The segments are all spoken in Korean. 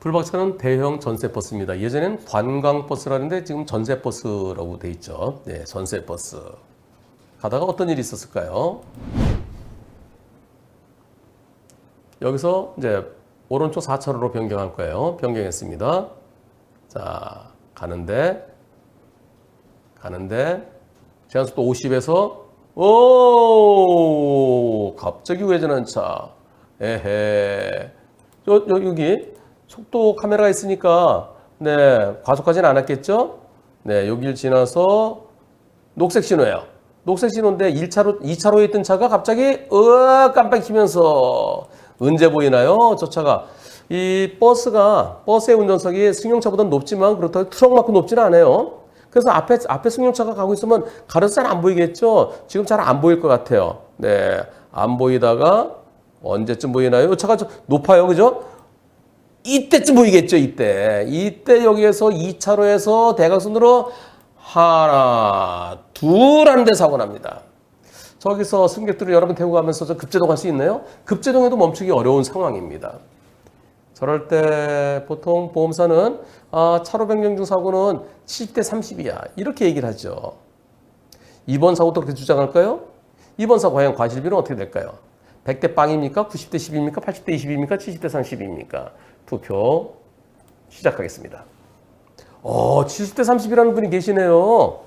블박차는 대형 전세버스입니다. 예전엔 관광버스라는데 지금 전세버스라고 돼 있죠. 네, 전세버스. 가다가 어떤 일이 있었을까요? 여기서 이제 오른쪽 4차로로 변경할 거예요. 변경했습니다. 자, 가는데, 가는데, 제한속도 50에서, 오! 갑자기 우회전한 차. 에헤. 요, 요, 여기 속도 카메라가 있으니까, 네, 과속하진 않았겠죠? 네, 여길 지나서 녹색 신호예요. 녹색 신호인데 1차로, 2차로에 있던 차가 갑자기, 으아, 깜빡이면서, 언제 보이나요? 저 차가. 이 버스가, 버스의 운전석이 승용차보다 높지만 그렇다고 트럭만큼 높지는 않아요. 그래서 앞에, 앞에 승용차가 가고 있으면 가로수 잘안 보이겠죠? 지금 잘 안 보일 것 같아요. 네. 안 보이다가 언제쯤 보이나요? 이 차가 좀 높아요. 그죠? 이때쯤 보이겠죠, 이때. 이때 여기에서 2차로에서 대각선으로 하나, 둘 하는데 사고 납니다. 저기서 승객들을 여러분 태우고 가면서 저 급제동 할 수 있나요? 급제동해도 멈추기 어려운 상황입니다. 저럴 때 보통 보험사는 아, 차로 변경 중 사고는 70대 30이야. 이렇게 얘기를 하죠. 이번 사고도 그렇게 주장할까요? 이번 사고 과연 과실비는 어떻게 될까요? 100대 빵입니까? 90대 10입니까? 80대 20입니까? 70대 30입니까? 투표 시작하겠습니다. 어, 70대 30이라는 분이 계시네요.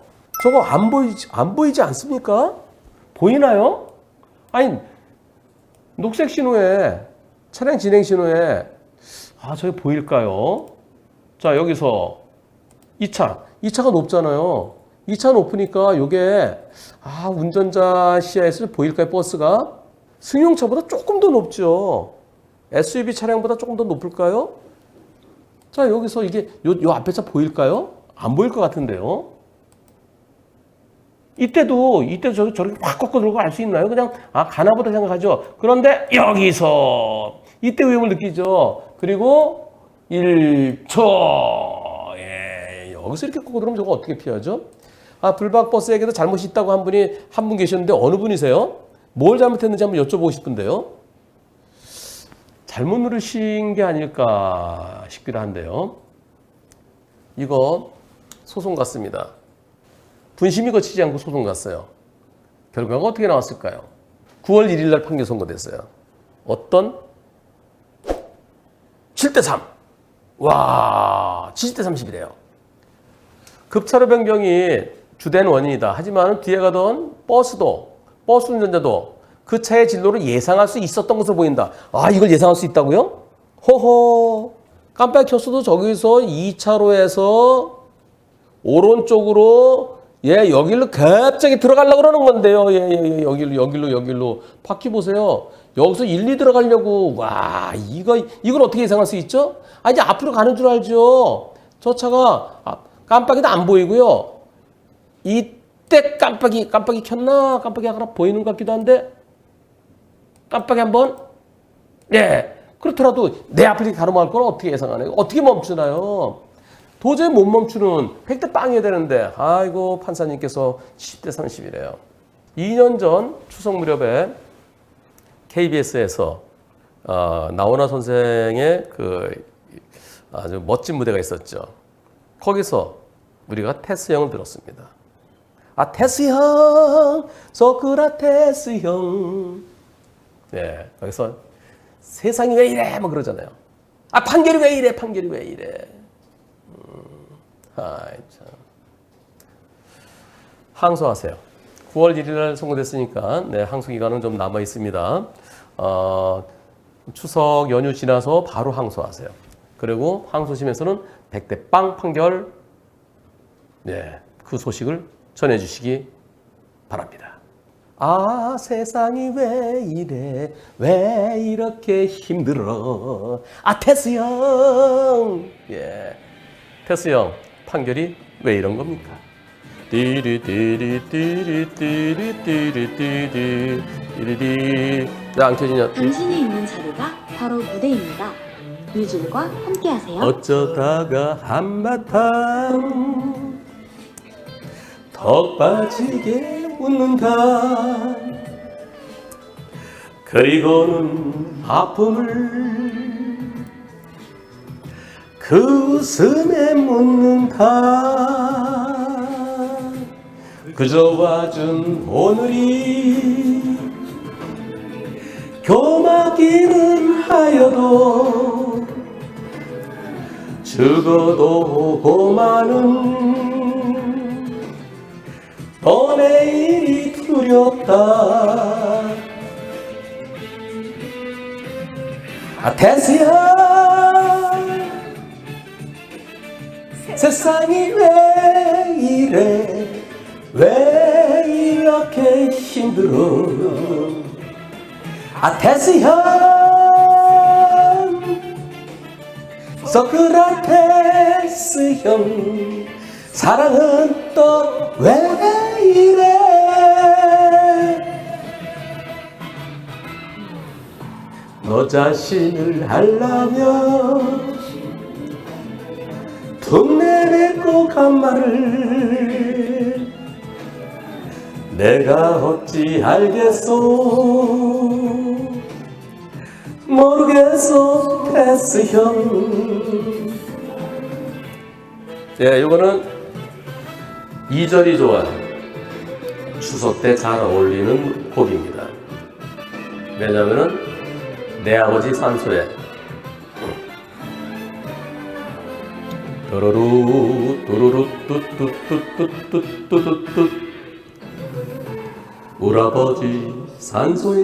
저거 안 보이지, 안 보이지 않습니까? 보이나요? 아니, 녹색 신호에, 차량 진행 신호에, 아, 저게 보일까요? 자, 여기서 2차. 2차가 높잖아요. 2차 높으니까 요게, 아, 운전자 시야에서 보일까요, 버스가? 승용차보다 조금 더 높죠. SUV 차량보다 조금 더 높을까요? 자, 여기서 이게, 요, 요 앞에 차 보일까요? 안 보일 것 같은데요? 이때도 이때 저 저렇게 확 꺾어 들고 알 수 있나요? 그냥 아 가나보다 생각하죠. 그런데 여기서 이때 위험을 느끼죠. 그리고 1초 예 여기서 이렇게 꺾어 들으면 저거 어떻게 피하죠? 아 불박 버스에게도 잘못이 있다고 한 분이 한 분 계셨는데 어느 분이세요? 뭘 잘못했는지 한번 여쭤보고 싶은데요. 잘못 누르신 게 아닐까 싶기도 한데요. 이거 소송 같습니다. 분심이 거치지 않고 소송 갔어요. 결과가 어떻게 나왔을까요? 9월 1일 날 판결 선고됐어요. 어떤? 7대 3. 와, 70대 30이래요. 급차로 변경이 주된 원인이다. 하지만 뒤에 가던 버스도, 버스 운전자도 그 차의 진로를 예상할 수 있었던 것으로 보인다. 아, 이걸 예상할 수 있다고요? 호호. 깜빡 켰어도 저기서 2차로에서 오른쪽으로 예, 여기로 갑자기 들어가려고 그러는 건데요. 예, 예, 예, 여기로, 여기로, 여기로. 바퀴 보세요. 여기서 1, 2 들어가려고. 와, 이거, 이걸 어떻게 예상할 수 있죠? 아, 이제 앞으로 가는 줄 알죠? 저 차가 아, 깜빡이도 안 보이고요. 이때 깜빡이, 깜빡이 켰나? 깜빡이 하나 보이는 것 같기도 한데. 깜빡이 한 번? 예. 그렇더라도 내 앞에 가로막을 걸 어떻게 예상하나요? 어떻게 멈추나요? 도저히 못 멈추는 100대 빵이어야 되는데 아이고 판사님께서 10대 30이래요. 2년 전 추석 무렵에 KBS에서 어, 나훈아 선생의 그 아주 멋진 무대가 있었죠. 거기서 우리가 테스 형을 들었습니다. 아 테스 형, 소크라테스 형. 네, 거기서 세상이 왜 이래? 뭐 그러잖아요. 아 판결이 왜 이래? 판결이 왜 이래? 아이 참. 항소하세요. 9월 1일 날 선고됐으니까 네, 항소 기간은 좀 남아 있습니다. 어, 추석 연휴 지나서 바로 항소하세요. 그리고 항소심에서는 100대 빵 판결 네, 그 소식을 전해 주시기 바랍니다. 아 세상이 왜 이래 왜 이렇게 힘들어 아 테스 형 예. 테스 형 판결이 왜 이런 겁니까? 띠리띠리띠리띠리띠리띠리 왜안 켜지냐? 당신이 있는 자리가 바로 무대입니다. 뮤즐과 함께하세요. 어쩌다가 한바탕 턱 빠지게 웃는가 그리고는 아픔을 그 웃음에 묻는다 그저 와준 오늘이 교마기는 하여도 죽어도 고마는 내일이 두렵다. 아 태수야 세상이 왜 이래? 왜 이렇게 힘들어? 아 태수야 소크라테스 형 사랑은 또 왜 이래 너 자신을 알라면 툭 내뱉고 간 말을 내가 어찌 알겠소? 모르겠어 패스 형. 예, 이거는 2절이 좋아요 추석 때 잘 어울리는 곡입니다. 왜냐면은 내 아버지 산소에. 도로루 도로루 뚜뚜뚜뚜뚜뚜뚜뚜. 우리 아버지 산소에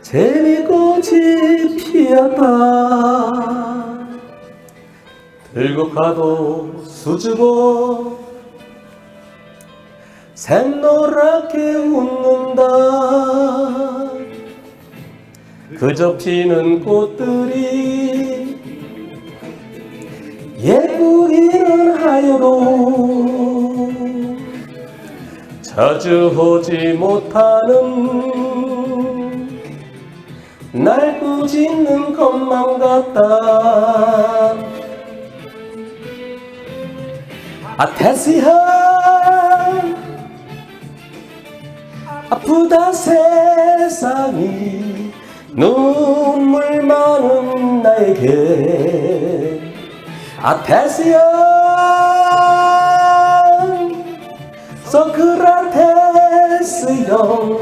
재미꽃이 피었다. 들고 가도 수줍어. 샛노랗게 웃는다 그저 피는 꽃들이 예쁘기는 하여도 자주 오지 못하는 날 꾸짖는 것만 같다. 아 태수야 아프다 세상이 눈물 많은 나에게 아 태수야 소크라테스 형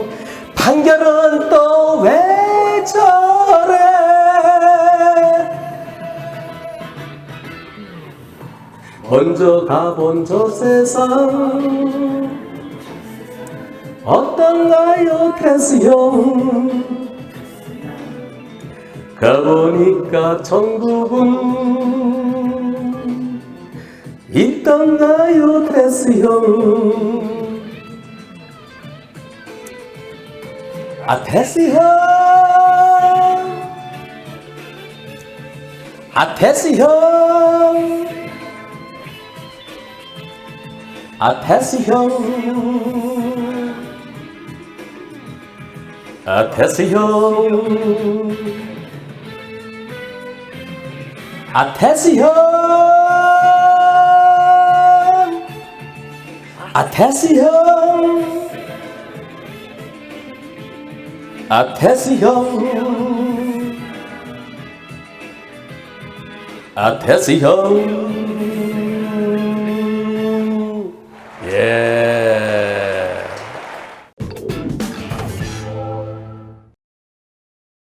판결은 또 왜 저래? 먼저 가본 저 세상 어떤가요 테스 형 가보니까 천국은 있던가요 테스 형? 아 테스 형! 아 테스 형! 아 테스 형! 아 테스 형 아 테스 형 아 테스 형 아 테스 형 아 테스 형